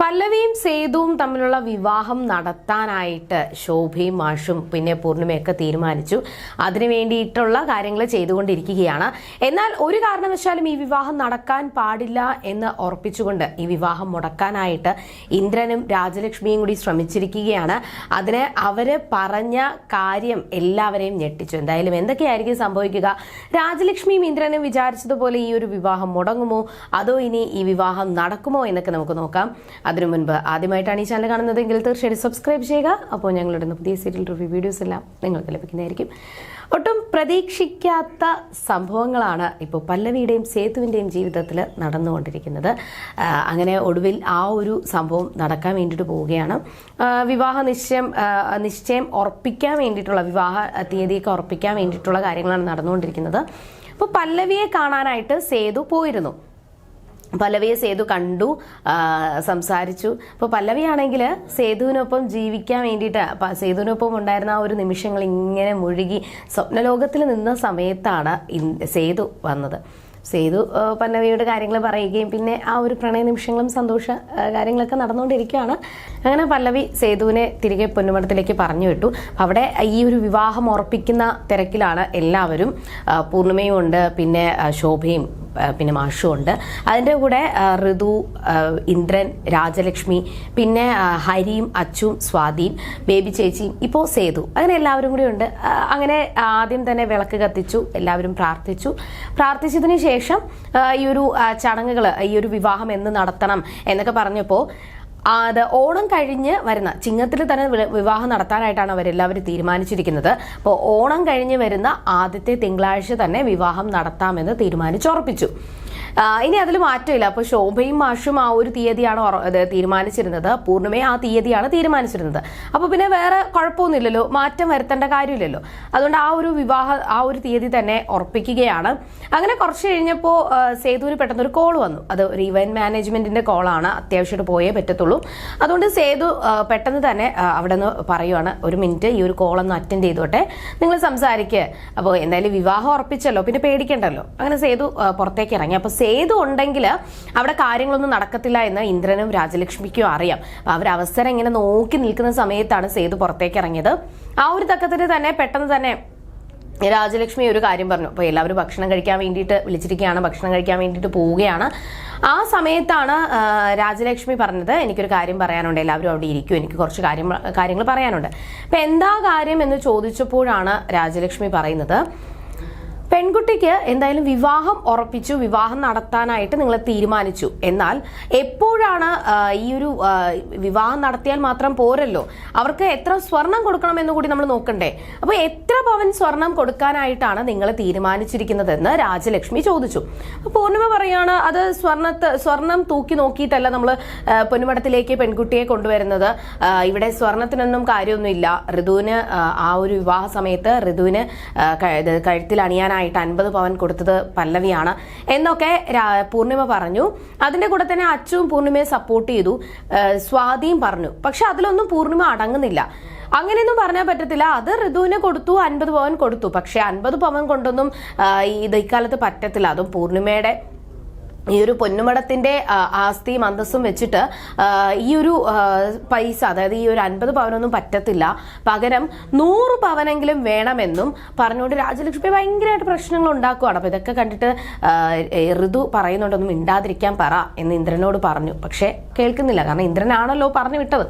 പല്ലവിയും സേതുവും തമ്മിലുള്ള വിവാഹം നടത്താനായിട്ട് ശോഭയും മാഷും പിന്നെ പൂർണിമയൊക്കെ തീരുമാനിച്ചു. അതിനു വേണ്ടിയിട്ടുള്ള കാര്യങ്ങൾ ചെയ്തുകൊണ്ടിരിക്കുകയാണ്. എന്നാൽ ഒരു കാരണവശാലും ഈ വിവാഹം നടക്കാൻ പാടില്ല എന്ന് ഉറപ്പിച്ചുകൊണ്ട് ഈ വിവാഹം മുടക്കാനായിട്ട് ഇന്ദ്രനും രാജലക്ഷ്മിയും കൂടി ശ്രമിച്ചിരിക്കുകയാണ്. അതിന് അവർ പറഞ്ഞ കാര്യം എല്ലാവരെയും ഞെട്ടിച്ചു. എന്തായാലും എന്തൊക്കെയായിരിക്കും സംഭവിക്കുക? രാജലക്ഷ്മിയും ഇന്ദ്രനും വിചാരിച്ചതുപോലെ ഈ ഒരു വിവാഹം മുടങ്ങുമോ? അതോ ഇനി ഈ വിവാഹം നടക്കുമോ എന്നൊക്കെ നമുക്ക് നോക്കാം. അതിനു മുൻപ് ആദ്യമായിട്ടാണ് ഈ ചാനൽ കാണുന്നതെങ്കിൽ തീർച്ചയായിട്ടും സബ്സ്ക്രൈബ് ചെയ്യുക. അപ്പോൾ ഞങ്ങളുടെ പുതിയ സീരിയൽ റിവ്യൂ വീഡിയോസ് എല്ലാം നിങ്ങൾക്ക് ലഭിക്കുന്നതായിരിക്കും. ഒട്ടും പ്രതീക്ഷിക്കാത്ത സംഭവങ്ങളാണ് ഇപ്പോൾ പല്ലവിയുടെയും സേതുവിന്റെയും ജീവിതത്തിൽ നടന്നുകൊണ്ടിരിക്കുന്നത്. അങ്ങനെ ഒടുവിൽ ആ ഒരു സംഭവം നടക്കാൻ വേണ്ടിയിട്ട് പോവുകയാണ്. വിവാഹ നിശ്ചയം നിശ്ചയം ഉറപ്പിക്കാൻ വേണ്ടിയിട്ടുള്ള വിവാഹ തീയതിയൊക്കെ ഉറപ്പിക്കാൻ വേണ്ടിയിട്ടുള്ള കാര്യങ്ങളാണ് നടന്നുകൊണ്ടിരിക്കുന്നത്. അപ്പോൾ പല്ലവിയെ കാണാനായിട്ട് സേതു പോയിരുന്നു. പല്ലവിയെ സേതു കണ്ടു സംസാരിച്ചു. അപ്പോൾ പല്ലവിയാണെങ്കിൽ സേതുവിനൊപ്പം ജീവിക്കാൻ വേണ്ടിയിട്ട് സേതുവിനൊപ്പം ഉണ്ടായിരുന്ന ആ ഒരു നിമിഷങ്ങൾ ഇങ്ങനെ മുഴുകി സ്വപ്നലോകത്തിൽ നിന്ന സമയത്താണ് സേതു വന്നത്. സേതു പല്ലവിയുടെ കാര്യങ്ങൾ പറയുകയും പിന്നെ ആ ഒരു പ്രണയ നിമിഷങ്ങളും സന്തോഷ കാര്യങ്ങളൊക്കെ നടന്നുകൊണ്ടിരിക്കുകയാണ്. അങ്ങനെ പല്ലവി സേതുവിനെ തിരികെ പൊന്നുമടത്തിലേക്ക് പറഞ്ഞു വിട്ടു. അവിടെ ഈ ഒരു വിവാഹം ഉറപ്പിക്കുന്ന തിരക്കിലാണ് എല്ലാവരും പൂർണിമയും ഉണ്ട് പിന്നെ ശോഭയും പിന്നെ മാഷും ഉണ്ട് അതിന്റെ കൂടെ ഋതു ഇന്ദ്രൻ രാജലക്ഷ്മി പിന്നെ ഹരിയും അച്ചും സ്വാതിയും ബേബി ചേച്ചിയും ഇപ്പോൾ സേതു. അങ്ങനെ എല്ലാവരും കൂടി ഉണ്ട്. അങ്ങനെ ആദ്യം തന്നെ വിളക്ക് കത്തിച്ചു എല്ലാവരും പ്രാർത്ഥിച്ചു. പ്രാർത്ഥിച്ചതിന് ശേഷം ഈ ഒരു ചടങ്ങുകൾ ഈ ഒരു വിവാഹം എന്ന് നടത്തണം എന്നൊക്കെ പറഞ്ഞപ്പോൾ അത് ഓണം കഴിഞ്ഞ് വരുന്ന ചിങ്ങത്തിൽ തന്നെ വിവാഹം നടത്താനായിട്ടാണ് അവരെല്ലാവരും തീരുമാനിച്ചിരിക്കുന്നത്. അപ്പോൾ ഓണം കഴിഞ്ഞ് വരുന്ന ആദ്യത്തെ തിങ്കളാഴ്ച തന്നെ വിവാഹം നടത്താമെന്ന് തീരുമാനിച്ചുറപ്പിച്ചു ഇനി അതിൽ മാറ്റമില്ല. അപ്പോൾ ശോഭയും മാഷും ആ ഒരു തീയതിയാണ് തീരുമാനിച്ചിരുന്നത്. പൂർണിമയെ ആ തീയതിയാണ് തീരുമാനിച്ചിരുന്നത്. അപ്പോൾ പിന്നെ വേറെ കുഴപ്പമൊന്നുമില്ലല്ലോ. മാറ്റം വരുത്തേണ്ട കാര്യമില്ലല്ലോ. അതുകൊണ്ട് ആ ഒരു വിവാഹ ആ ഒരു തീയതി തന്നെ ഉറപ്പിക്കുകയാണ്. അങ്ങനെ കുറച്ച് കഴിഞ്ഞപ്പോൾ സേതുവിന് പെട്ടെന്നൊരു കോൾ വന്നു. അത് ഒരു ഇവന്റ് മാനേജ്മെന്റിന്റെ കോളാണ് അത്യാവശ്യമായിട്ട് പോയേ പറ്റത്തുള്ളൂ. അതുകൊണ്ട് സേതു പെട്ടെന്ന് തന്നെ അവിടെ നിന്ന് പറയുവാണ് ഒരു മിനിറ്റ് ഈ ഒരു കോൾ ഒന്ന് അറ്റൻഡ് ചെയ്തോട്ടെ. നിങ്ങൾ സംസാരിക്കുക അപ്പോൾ എന്തായാലും വിവാഹം ഉറപ്പിച്ചല്ലോ. പിന്നെ പേടിക്കണ്ടല്ലോ. അങ്ങനെ സേതു പുറത്തേക്ക് ഇറങ്ങി. അപ്പോൾ സേതു ഉണ്ടെങ്കിൽ അവിടെ കാര്യങ്ങളൊന്നും നടക്കത്തില്ല എന്ന് ഇന്ദ്രനും രാജലക്ഷ്മിക്കും അറിയാം. അവർ അവസരം ഇങ്ങനെ നോക്കി നിൽക്കുന്ന സമയത്താണ് സേതു പുറത്തേക്ക് ഇറങ്ങിയത്. ആ ഒരു തക്കത്തിന് തന്നെ പെട്ടെന്ന് തന്നെ രാജലക്ഷ്മി ഒരു കാര്യം പറഞ്ഞു. അപ്പോൾ എല്ലാവരും ഭക്ഷണം കഴിക്കാൻ വേണ്ടിയിട്ട് വിളിച്ചിരിക്കുകയാണ് ഭക്ഷണം കഴിക്കാൻ വേണ്ടിയിട്ട് പോവുകയാണ്. ആ സമയത്താണ് രാജലക്ഷ്മി പറഞ്ഞത് എനിക്കൊരു കാര്യം പറയാനുണ്ട് എല്ലാവരും അവിടെ ഇരിക്കും എനിക്ക് കുറച്ച് കാര്യം കാര്യങ്ങൾ പറയാനുണ്ട്. അപ്പം എന്താ കാര്യം എന്ന് ചോദിച്ചപ്പോഴാണ് രാജലക്ഷ്മി പറയുന്നത്. പെൺകുട്ടിക്ക് എന്തായാലും വിവാഹം ഉറപ്പിച്ചു വിവാഹം നടത്താനായിട്ട് നിങ്ങൾ തീരുമാനിച്ചു. എന്നാൽ എപ്പോഴാണ് ഈ ഒരു വിവാഹം നടത്തിയാൽ മാത്രം പോരല്ലോ? അവർക്ക് എത്ര സ്വർണം കൊടുക്കണം എന്ന് കൂടി നമ്മൾ നോക്കണ്ടേ? അപ്പോൾ എത്ര പവൻ സ്വർണം കൊടുക്കാനായിട്ടാണ് നിങ്ങൾ തീരുമാനിച്ചിരിക്കുന്നതെന്ന് രാജലക്ഷ്മി ചോദിച്ചു. പൂർണിമ പറയാണ് അത് സ്വർണത്ത് സ്വർണം തൂക്കി നോക്കിയിട്ടല്ല നമ്മൾ പൊന്നുമടത്തിലേക്ക് പെൺകുട്ടിയെ കൊണ്ടുവരുന്നത്. ഇവിടെ സ്വർണത്തിനൊന്നും കാര്യമൊന്നുമില്ല. ഋതുവിന് ആ, ഒരു വിവാഹ സമയത്ത് ഋതുവിന് കഴുത്തിൽ ക- അണിയാനായിട്ട് അൻപത് പവൻ കൊടുത്തത് പല്ലവിയാണ്. എന്നൊക്കെ പൂർണിമ പറഞ്ഞു. അതിന്റെ കൂടെ തന്നെ അച്ചുവും പൂർണിമയെ സപ്പോർട്ട് ചെയ്തു. സ്വാതിയും പറഞ്ഞു. പക്ഷെ അതിലൊന്നും പൂർണിമ അടങ്ങുന്നില്ല. അങ്ങനെയൊന്നും പറഞ്ഞാൽ പറ്റത്തില്ല. അത് ഋതുവിന് കൊടുത്തു അൻപത് പവൻ കൊടുത്തു. പക്ഷെ അൻപത് പവൻ കൊണ്ടൊന്നും ഈ ഇക്കാലത്ത് പറ്റത്തില്ല. അതും പൂർണിമയുടെ ഈ ഒരു പൊന്നുമടത്തിന്റെ ആസ്തിയും അന്തസ്സും വെച്ചിട്ട് ഈ ഒരു പൈസ അതായത് ഈ ഒരു അൻപത് പവനൊന്നും പറ്റത്തില്ല. പകരം നൂറ് പവനെങ്കിലും വേണമെന്നും പറഞ്ഞുകൊണ്ട് രാജലക്ഷ്മി ഭയങ്കരമായിട്ട് പ്രശ്നങ്ങൾ ഉണ്ടാക്കുവാണ്. അപ്പൊ ഇതൊക്കെ കണ്ടിട്ട് ഋതു പറയുന്നുണ്ടൊന്നും മിണ്ടാതിരിക്കാൻ പറ എന്ന് ഇന്ദ്രനോട് പറഞ്ഞു. പക്ഷെ കേൾക്കുന്നില്ല. കാരണം ഇന്ദ്രനാണല്ലോ പറഞ്ഞു വിട്ടത്.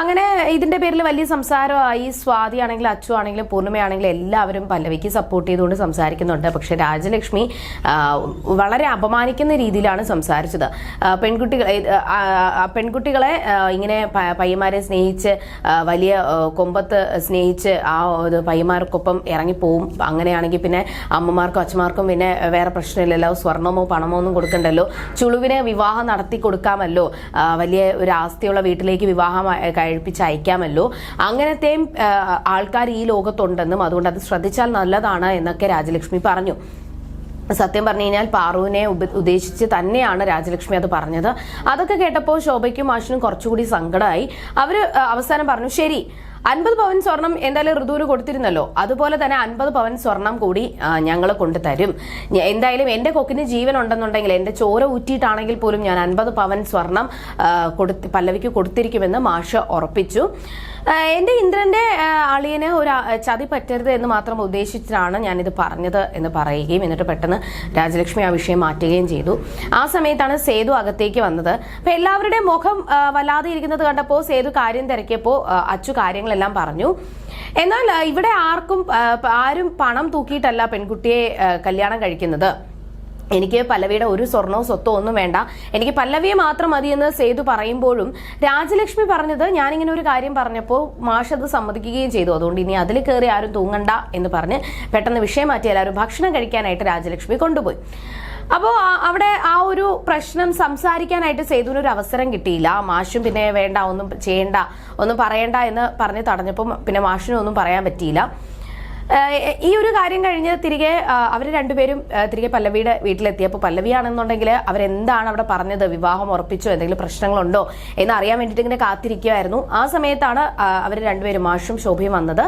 അങ്ങനെ ഇതിന്റെ പേരിൽ വലിയ സംസാരമായി സ്വാതി ആണെങ്കിലും അച്ചു ആണെങ്കിലും പൂർണിമയാണെങ്കിലും എല്ലാവരും പല്ലവിക്ക് സപ്പോർട്ട് ചെയ്തുകൊണ്ട് സംസാരിക്കുന്നുണ്ട്. പക്ഷെ രാജലക്ഷ്മി വളരെ അപമാനിക്കുന്ന രീതിയിലാണ് സംസാരിച്ചത്. പെൺകുട്ടികൾ പെൺകുട്ടികളെ ഇങ്ങനെ പയ്യന്മാരെ സ്നേഹിച്ച് വലിയ കൊമ്പത്ത് സ്നേഹിച്ച് ആ പയ്യന്മാർക്കൊപ്പം ഇറങ്ങിപ്പോവും. അങ്ങനെയാണെങ്കിൽ പിന്നെ അമ്മമാർക്കും അച്ഛന്മാർക്കും പിന്നെ വേറെ പ്രശ്നമില്ലല്ലോ. സ്വർണമോ പണമോ ഒന്നും കൊടുക്കണ്ടല്ലോ. ചുളുവിനെ വിവാഹം നടത്തി കൊടുക്കാമല്ലോ. വലിയ ഒരു ആസ്തിയുള്ള വീട്ടിലേക്ക് വിവാഹം കഴിപ്പിച്ച് അയക്കാമല്ലോ അങ്ങനത്തെയും ആൾക്കാർ ഈ ലോകത്തുണ്ടെന്നും അതുകൊണ്ട് അത് ശ്രദ്ധിച്ചാൽ നല്ലതാണ് എന്നൊക്കെ രാജലക്ഷ്മി പറഞ്ഞു. സത്യം പറഞ്ഞു കഴിഞ്ഞാൽ പാറുവിനെ ഉദ്ദേശിച്ച് തന്നെയാണ് രാജലക്ഷ്മി അത് പറഞ്ഞത്. അതൊക്കെ കേട്ടപ്പോൾ ശോഭയ്ക്കും മാഷിനും കുറച്ചുകൂടി സങ്കടമായി. അവർ അവസാനം പറഞ്ഞു ശരി അൻപത് പവൻ സ്വർണം എന്തായാലും ഋതുവിന് കൊടുത്തിരുന്നല്ലോ. അതുപോലെ തന്നെ അൻപത് പവൻ സ്വർണം കൂടി ഞങ്ങൾ കൊണ്ടു തരും എന്തായാലും എന്റെ കൊക്കിന് ജീവൻ ഉണ്ടെന്നുണ്ടെങ്കിൽ എന്റെ ചോര ഊറ്റിയിട്ടാണെങ്കിൽ പോലും ഞാൻ അൻപത് പവൻ സ്വർണം കൊടുത്ത് പല്ലവിക്ക് കൊടുത്തിരിക്കുമെന്ന് മാഷ് ഉറപ്പിച്ചു. എന്റെ ഇന്ദ്രന്റെ അളിയന് ഒരു ചതി പറ്റരുത് എന്ന് മാത്രം ഉദ്ദേശിച്ചിട്ടാണ് ഞാനിത് പറഞ്ഞത് എന്ന് പറയുകയും എന്നിട്ട് പെട്ടെന്ന് രാജലക്ഷ്മി ആ വിഷയം മാറ്റുകയും ചെയ്തു. ആ സമയത്താണ് സേതു അകത്തേക്ക് വന്നത്. അപ്പൊ എല്ലാവരുടെയും മുഖം വല്ലാതെ ഇരിക്കുന്നത് കണ്ടപ്പോൾ സേതു കാര്യം തിരക്കിയപ്പോൾ അച്ചു കാര്യങ്ങളെല്ലാം പറഞ്ഞു. എന്നാൽ ഇവിടെ ആർക്കും ആരും പണം തൂക്കിയിട്ടല്ല പെൺകുട്ടിയെ കല്യാണം കഴിക്കുന്നത്. എനിക്ക് പല്ലവിയുടെ ഒരു സ്വർണവും സ്വത്തോ ഒന്നും വേണ്ട. എനിക്ക് പല്ലവിയെ മാത്രം മതി മതിയെന്ന് സേതു പറയുമ്പോഴും രാജലക്ഷ്മി പറഞ്ഞത് ഞാനിങ്ങനെ ഒരു കാര്യം പറഞ്ഞപ്പോൾ മാഷ് അത് സമ്മതിക്കുകയും ചെയ്തു. അതുകൊണ്ട് ഇനി അതിൽ കയറി ആരും തൂങ്ങണ്ട എന്ന് പറഞ്ഞ് പെട്ടെന്ന് വിഷയം മാറ്റി എല്ലാവരും ഭക്ഷണം കഴിക്കാനായിട്ട് രാജലക്ഷ്മി കൊണ്ടുപോയി. അപ്പോൾ അവിടെ ആ ഒരു പ്രശ്നം സംസാരിക്കാനായിട്ട് സേതുവിന് ഒരു അവസരം കിട്ടിയില്ല. മാഷും പിന്നെ വേണ്ട ഒന്നും ചെയ്യണ്ട ഒന്നും പറയണ്ട എന്ന് പറഞ്ഞ് തടഞ്ഞപ്പോൾ പിന്നെ മാഷിനും ഒന്നും പറയാൻ പറ്റിയില്ല. ഈ ഒരു കാര്യം കഴിഞ്ഞ് തിരികെ അവർ രണ്ടുപേരും തിരികെ പല്ലവിയുടെ വീട്ടിലെത്തിയപ്പോൾ പല്ലവിയാണെന്നുണ്ടെങ്കിൽ അവരെന്താണ് അവിടെ പറഞ്ഞത്? വിവാഹം ഉറപ്പിച്ചോ? എന്തെങ്കിലും പ്രശ്നങ്ങളുണ്ടോ? എന്ന് അറിയാൻ വേണ്ടിയിട്ട് ഇങ്ങനെ കാത്തിരിക്കുമായിരുന്നു ആ സമയത്താണ് അവർ രണ്ടുപേരും മാഷും ശോഭയും വന്നത്.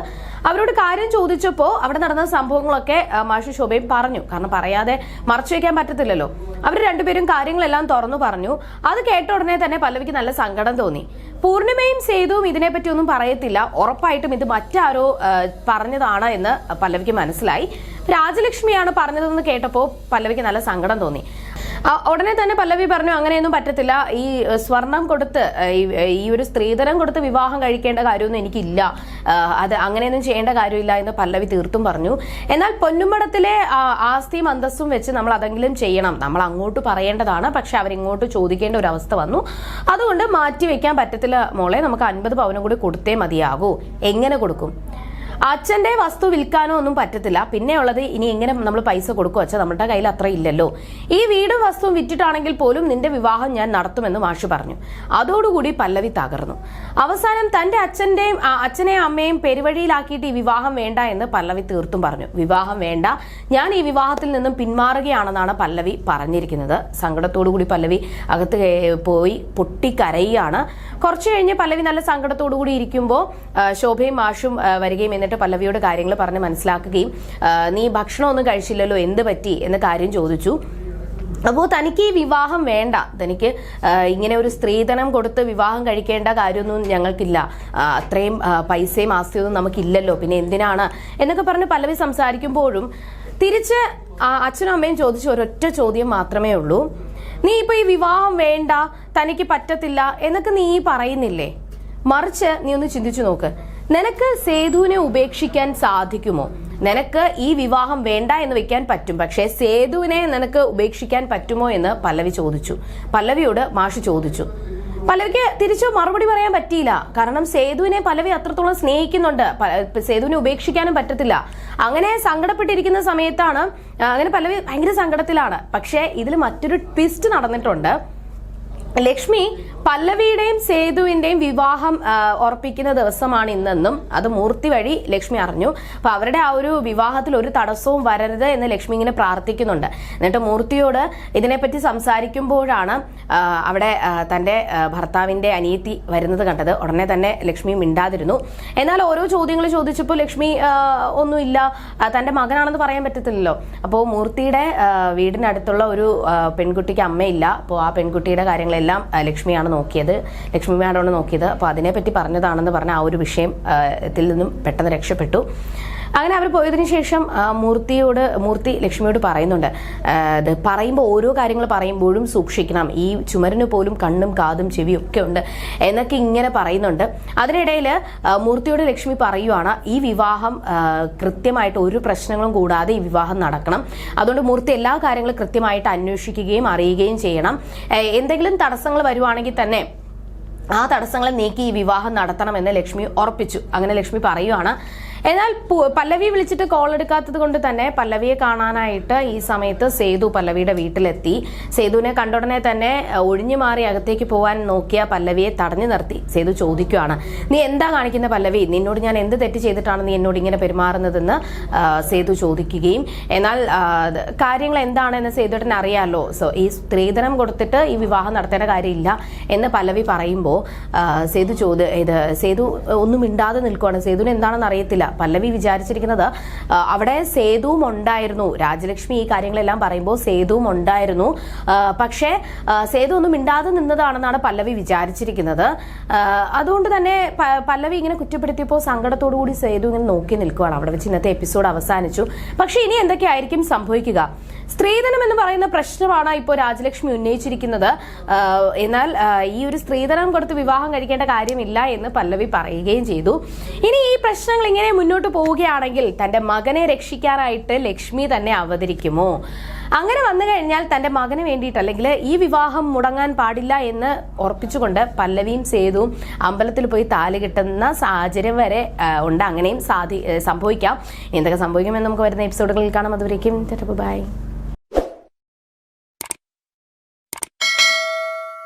അവരോട് കാര്യം ചോദിച്ചപ്പോൾ അവിടെ നടന്ന സംഭവങ്ങളൊക്കെ മാഷും ശോഭയും പറഞ്ഞു. കാരണം പറയാതെ മറച്ചു വയ്ക്കാൻ പറ്റത്തില്ലല്ലോ. അവർ രണ്ടുപേരും കാര്യങ്ങളെല്ലാം തുറന്നു പറഞ്ഞു. അത് കേട്ട ഉടനെ തന്നെ പല്ലവിക്ക് നല്ല സങ്കടം തോന്നി. പൂർണിമയും സേതുവും ഇതിനെപ്പറ്റി ഒന്നും പറയത്തില്ല. ഉറപ്പായിട്ടും ഇത് മറ്റാരോ പറഞ്ഞതാണ് എന്ന് പല്ലവിക്ക് മനസ്സിലായി. രാജലക്ഷ്മിയാണ് പറഞ്ഞതെന്ന് കേട്ടപ്പോൾ പല്ലവിക്ക് നല്ല സങ്കടം തോന്നി. ഉടനെ തന്നെ പല്ലവി പറഞ്ഞു അങ്ങനെയൊന്നും പറ്റത്തില്ല. ഈ സ്വർണം കൊടുത്ത് ഈ- ഒരു സ്ത്രീധനം കൊടുത്ത് വിവാഹം കഴിക്കേണ്ട കാര്യമൊന്നും എനിക്കില്ല. അത് അങ്ങനെയൊന്നും ചെയ്യേണ്ട കാര്യമില്ല എന്ന് പല്ലവി തീർത്തും പറഞ്ഞു. എന്നാൽ പൊന്നുമടത്തിലെ ആസ്തിയും അന്തസ്സും വെച്ച് നമ്മൾ അതെങ്കിലും ചെയ്യണം. നമ്മൾ അങ്ങോട്ട് പറയേണ്ടതാണ്. പക്ഷെ അവരിങ്ങോട്ട് ചോദിക്കേണ്ട ഒരു അവസ്ഥ വന്നു. അതുകൊണ്ട് മാറ്റിവെക്കാൻ പറ്റത്തില്ല മോളെ. നമുക്ക് അൻപത് പവനും കൂടി കൊടുത്തേ മതിയാകൂ. എങ്ങനെ കൊടുക്കും? അച്ഛന്റെ വസ്തു വിൽക്കാനോ ഒന്നും പറ്റത്തില്ല. പിന്നെ ഉള്ളത് ഇനി എങ്ങനെ നമ്മൾ പൈസ കൊടുക്കുക അച്ഛൻ നമ്മുടെ കയ്യിൽ അത്ര ഇല്ലല്ലോ. ഈ വീടും വസ്തുവും വിറ്റിട്ടാണെങ്കിൽ പോലും നിന്റെ വിവാഹം ഞാൻ നടത്തുമെന്ന് മാഷു പറഞ്ഞു. അതോടുകൂടി പല്ലവി തകർന്നു. അവസാനം തന്റെ അച്ഛന്റെയും അച്ഛനെയും അമ്മയും പെരുവഴിയിലാക്കിയിട്ട് ഈ വിവാഹം വേണ്ട എന്ന് പല്ലവി തീർത്തും പറഞ്ഞു. വിവാഹം വേണ്ട. ഞാൻ ഈ വിവാഹത്തിൽ നിന്നും പിന്മാറുകയാണെന്നാണ് പല്ലവി പറഞ്ഞിരിക്കുന്നത്. സങ്കടത്തോടു കൂടി പല്ലവി അകത്ത് പോയി പൊട്ടിക്കരയുകയാണ് കുറച്ചു കഴിഞ്ഞ് പല്ലവി നല്ല സങ്കടത്തോടു കൂടി ഇരിക്കുമ്പോൾ ശോഭയും മാഷും വരികയും എന്നിട്ട് പല്ലവിയോട് കാര്യങ്ങൾ പറഞ്ഞ് മനസ്സിലാക്കുകയും നീ ഭക്ഷണമൊന്നും കഴിച്ചില്ലല്ലോ എന്ത് പറ്റി? എന്ന കാര്യം ചോദിച്ചു. അപ്പോൾ തനിക്ക് ഈ വിവാഹം വേണ്ട. തനിക്ക് ഇങ്ങനെ ഒരു സ്ത്രീധനം കൊടുത്ത് വിവാഹം കഴിക്കേണ്ട കാര്യമൊന്നും ഞങ്ങൾക്കില്ല. അത്രയും പൈസയും ആസ്തിയൊന്നും നമുക്കില്ലല്ലോ. പിന്നെ എന്തിനാണ്? എന്നൊക്കെ പറഞ്ഞ് പലവി സംസാരിക്കുമ്പോഴും തിരിച്ച് അച്ഛനും അമ്മയും ചോദിച്ച ഒരൊറ്റ ചോദ്യം മാത്രമേ ഉള്ളൂ. നീ ഇപ്പൊ ഈ വിവാഹം വേണ്ട തനിക്ക് പറ്റത്തില്ല എന്നൊക്കെ നീ പറയുന്നില്ലേ? മറിച്ച് നീ ഒന്ന് ചിന്തിച്ചു നോക്ക്. നിനക്ക് സേതുവിനെ ഉപേക്ഷിക്കാൻ സാധിക്കുമോ? നിനക്ക് ഈ വിവാഹം വേണ്ട എന്ന് വെക്കാൻ പറ്റും. പക്ഷേ സേതുവിനെ നിനക്ക് ഉപേക്ഷിക്കാൻ പറ്റുമോ എന്ന് പല്ലവി ചോദിച്ചു. പല്ലവിയോട് മാഷ് ചോദിച്ചു. പല്ലവിക്ക് തിരിച്ചു മറുപടി പറയാൻ പറ്റിയില്ല. കാരണം സേതുവിനെ പല്ലവി അത്രത്തോളം സ്നേഹിക്കുന്നുണ്ട്. സേതുവിനെ ഉപേക്ഷിക്കാനും പറ്റത്തില്ല. അങ്ങനെ സങ്കടപ്പെട്ടിരിക്കുന്ന സമയത്താണ് അങ്ങനെ പല്ലവി ഭയങ്കര സങ്കടത്തിലാണ്. പക്ഷേ ഇതിൽ മറ്റൊരു ട്വിസ്റ്റ് നടന്നിട്ടുണ്ട്. ലക്ഷ്മി പല്ലവിയുടെയും സേതുവിന്റെയും വിവാഹം ഉറപ്പിക്കുന്ന ദിവസമാണ് ഇന്നെന്നും അത് മൂർത്തി വഴി ലക്ഷ്മി അറിഞ്ഞു. അപ്പൊ അവരുടെ ആ ഒരു വിവാഹത്തിൽ ഒരു തടസ്സവും വരരുത് എന്ന് ലക്ഷ്മി ഇങ്ങനെ പ്രാർത്ഥിക്കുന്നുണ്ട്. എന്നിട്ട് മൂർത്തിയോട് ഇതിനെപ്പറ്റി സംസാരിക്കുമ്പോഴാണ് അവിടെ തന്റെ ഭർത്താവിന്റെ അനിയത്തി വരുന്നത് കണ്ടത്. ഉടനെ തന്നെ ലക്ഷ്മി മിണ്ടാതിരുന്നു. എന്നാൽ ഓരോ ചോദ്യങ്ങൾ ചോദിച്ചപ്പോൾ ലക്ഷ്മി ഒന്നുമില്ല. തന്റെ മകനാണെന്ന് പറയാൻ പറ്റത്തില്ലല്ലോ. അപ്പോൾ മൂർത്തിയുടെ വീടിനടുത്തുള്ള ഒരു പെൺകുട്ടിക്ക് അമ്മയില്ല. അപ്പോൾ ആ പെൺകുട്ടിയുടെ കാര്യങ്ങളെല്ലാം ലക്ഷ്മിയാണ് നോക്കിയത്. ലക്ഷ്മി മാഡമാണ് നോക്കിയത്. അപ്പോൾ അതിനെപ്പറ്റി പറഞ്ഞതാണെന്ന് പറഞ്ഞ ആ ഒരു വിഷയം ഇതിൽ നിന്നും പെട്ടെന്ന് രക്ഷപ്പെട്ടു. അങ്ങനെ അവർ പോയതിനു ശേഷം മൂർത്തിയോട് മൂർത്തി ലക്ഷ്മിയോട് പറയുന്നുണ്ട്. പറയുമ്പോൾ ഓരോ കാര്യങ്ങൾ പറയുമ്പോഴും സൂക്ഷിക്കണം. ഈ ചുമരിന് പോലും കണ്ണും കാതും ചെവിയും ഒക്കെ ഉണ്ട് എന്നൊക്കെ ഇങ്ങനെ പറയുന്നുണ്ട്. അതിനിടയിൽ മൂർത്തിയോട് ലക്ഷ്മി പറയുവാണ് ഈ വിവാഹം കൃത്യമായിട്ട് ഒരു പ്രശ്നങ്ങളും കൂടാതെ ഈ വിവാഹം നടക്കണം. അതുകൊണ്ട് മൂർത്തി എല്ലാ കാര്യങ്ങളും കൃത്യമായിട്ട് അന്വേഷിക്കുകയും അറിയുകയും ചെയ്യണം. എന്തെങ്കിലും തടസ്സങ്ങൾ വരുവാണെങ്കിൽ തന്നെ ആ തടസ്സങ്ങളെ നീക്കി ഈ വിവാഹം നടത്തണമെന്ന് ലക്ഷ്മി ഉറപ്പിച്ചു. അങ്ങനെ ലക്ഷ്മി പറയുവാണ് എന്നാൽ പല്ലവി വിളിച്ചിട്ട് കോൾ എടുക്കാത്തത് കൊണ്ട് തന്നെ പല്ലവിയെ കാണാനായിട്ട് ഈ സമയത്ത് സേതു പല്ലവിയുടെ വീട്ടിലെത്തി. സേതുവിനെ കണ്ടുടനെ തന്നെ ഒഴിഞ്ഞു മാറി അകത്തേക്ക് പോകാൻ നോക്കിയ പല്ലവിയെ തടഞ്ഞു നിർത്തി. സേതു ചോദിക്കുകയാണ് നീ എന്താ കാണിക്കുന്ന പല്ലവി? നിന്നോട് ഞാൻ എന്ത് തെറ്റ് ചെയ്തിട്ടാണ് നീ എന്നോട് ഇങ്ങനെ പെരുമാറുന്നതെന്ന്? സേതു ചോദിക്കുകയും എന്നാൽ കാര്യങ്ങൾ എന്താണെന്ന് സേതുട്ടൻ അറിയാമല്ലോ സോ ഈ സ്ത്രീധനം കൊടുത്തിട്ട് ഈ വിവാഹം നടത്തേണ്ട കാര്യമില്ല എന്ന് പല്ലവി പറയുമ്പോൾ സേതു ചോദ്യ ഇത് സേതു ഒന്നും മിണ്ടാതെ നിൽക്കുകയാണ് സേതുവിന് എന്താണെന്ന് അറിയത്തില്ല. പല്ലവി വിചാരിച്ചിരിക്കുന്നത് അവിടെ സേതുവും ഉണ്ടായിരുന്നു. രാജലക്ഷ്മി ഈ കാര്യങ്ങളെല്ലാം പറയുമ്പോൾ സേതുവും ഉണ്ടായിരുന്നു. പക്ഷേ സേതു ഒന്നും മിണ്ടാതെ നിന്നതാണെന്നാണ് പല്ലവി വിചാരിച്ചിരിക്കുന്നത്. അതുകൊണ്ട് തന്നെ പല്ലവി ഇങ്ങനെ കുറ്റപ്പെടുത്തിയപ്പോൾ സങ്കടത്തോടു കൂടി സേതു ഇങ്ങനെ നോക്കി നിൽക്കുകയാണ് അവിടെ വെച്ച് ഇന്നത്തെ എപ്പിസോഡ് അവസാനിച്ചു. പക്ഷേ ഇനി എന്തൊക്കെയായിരിക്കും സംഭവിക്കുക? സ്ത്രീധനം എന്ന് പറയുന്ന പ്രശ്നമാണ് ഇപ്പോൾ രാജലക്ഷ്മി ഉന്നയിച്ചിരിക്കുന്നത്. എന്നാൽ ഈ ഒരു സ്ത്രീധനം കൊടുത്ത് വിവാഹം കഴിക്കേണ്ട കാര്യമില്ല എന്ന് പല്ലവി പറയുകയും ചെയ്തു. ഇനി ഈ പ്രശ്നങ്ങൾ ഇങ്ങനെ മുന്നോട്ട് പോവുകയാണെങ്കിൽ തന്റെ മകനെ രക്ഷിക്കാനായിട്ട് ലക്ഷ്മി തന്നെ അവതരിക്കുമോ? അങ്ങനെ വന്നു കഴിഞ്ഞാൽ തന്റെ മകന് വേണ്ടിയിട്ട് അല്ലെങ്കിൽ ഈ വിവാഹം മുടങ്ങാൻ പാടില്ല എന്ന് ഉറപ്പിച്ചുകൊണ്ട് പല്ലവിയും സേതുവും അമ്പലത്തിൽ പോയി താൽ കിട്ടുന്ന സാഹചര്യം വരെ ഉണ്ട്. അങ്ങനെയും സാധി സംഭവിക്കാം. എന്തൊക്കെ സംഭവിക്കുമെന്ന് നമുക്ക് വരുന്ന എപ്പിസോഡുകളിൽ കാണാം. അതുവരേക്കും ബൈ.